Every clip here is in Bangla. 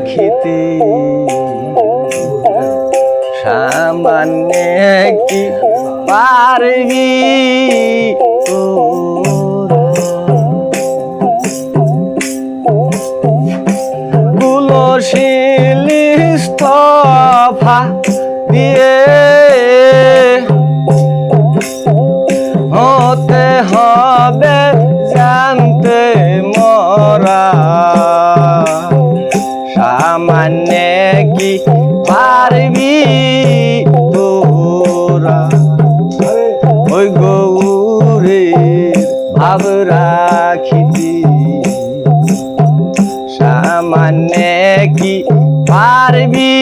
রাখিতে। সামান্য কি পারবি। স্তফা দিয়ে কি পারবি তোরা। ওই গৌরে ভাব রাখিতি সামান্য কি পারবি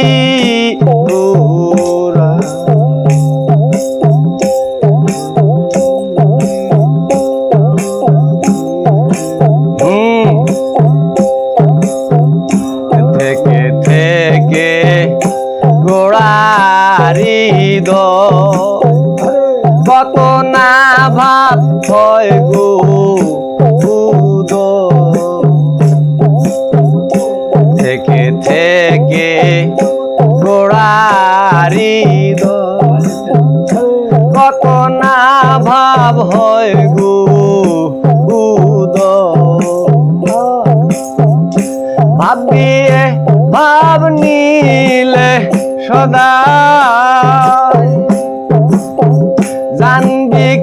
তোরা? কত না ভাব। হয় গো বুদ থেকে থেকে গোড়ারি কত না ভাব হয় গো বুদ ভাব দিয়ে ভাব নিলে সদা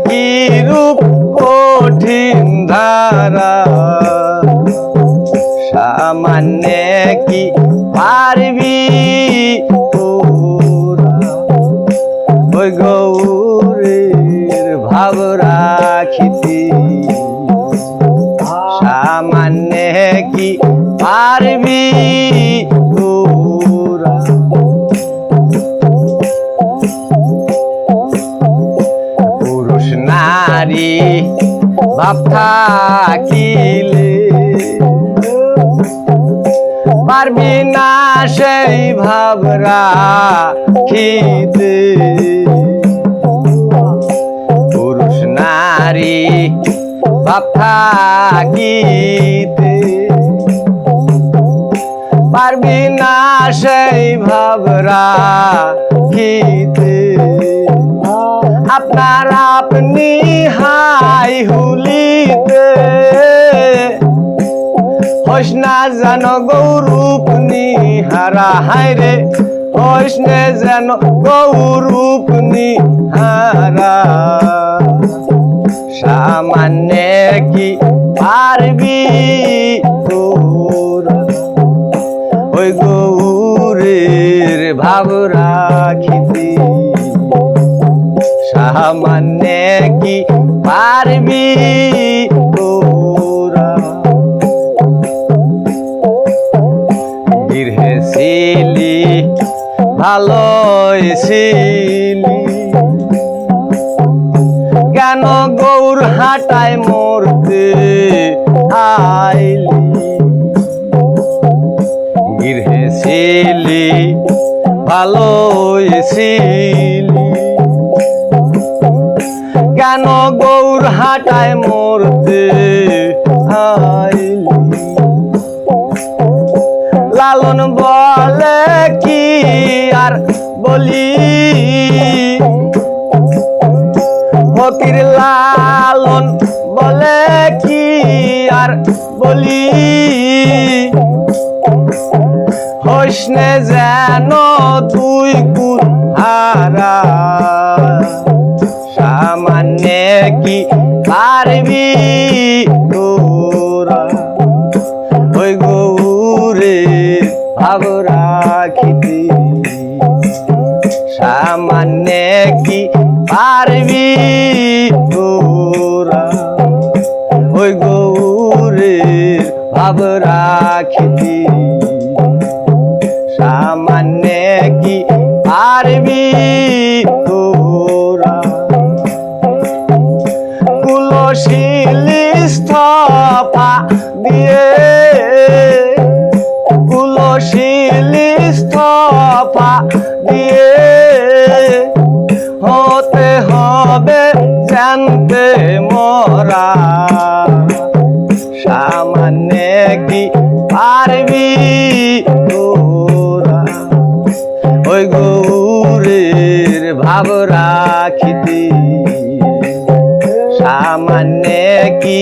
কি রূপ কঠিন ধারা। সামান্য কি পারবি ওই গৌরের ভাব রাখিতি। সামান্য কি পারবি ভাব থাকিলে পারবি না সেই ভাব রাখিতে। পুরুষ, নারী, ভাব থাকিতে। পারবি না সেই ভাব রাখিতে। আপনার আপনি হাই হুলিতে। হইস না যেন গৌরূপ নিহারা, হায় রে। হইস না যেন গৌরূপ নিহারা। সামান্য কি পারবি ওই গৌরের ভাব রাখিতি। সামান্য কি পারবি গৃহে ছিলি ভালো ছিলি। কেন গৌর হাটায় মরতে আইলি? গৃহে ছিলি ভালো ছিলি। কেন গৌর হাটায় মরতে লালন বলে কি আর বলি? ফকির লালন বলে কি আর বলি? হোসনে যেন তুই কুল হারা সামান্য কি পারবি? তোরা ওই গৌরে ভাব রাখিতি সামান্য কি পারবি? তোরা ওই গৌরে ভাব রাখিতি সামান্য দিয়ে কুলশীল স্তফা দিয়ে হতে হবে জানতে মরা। সামান্য কি পারবি তোরা? ওই গৌরের ভাব রাখিতে। সামান্য কি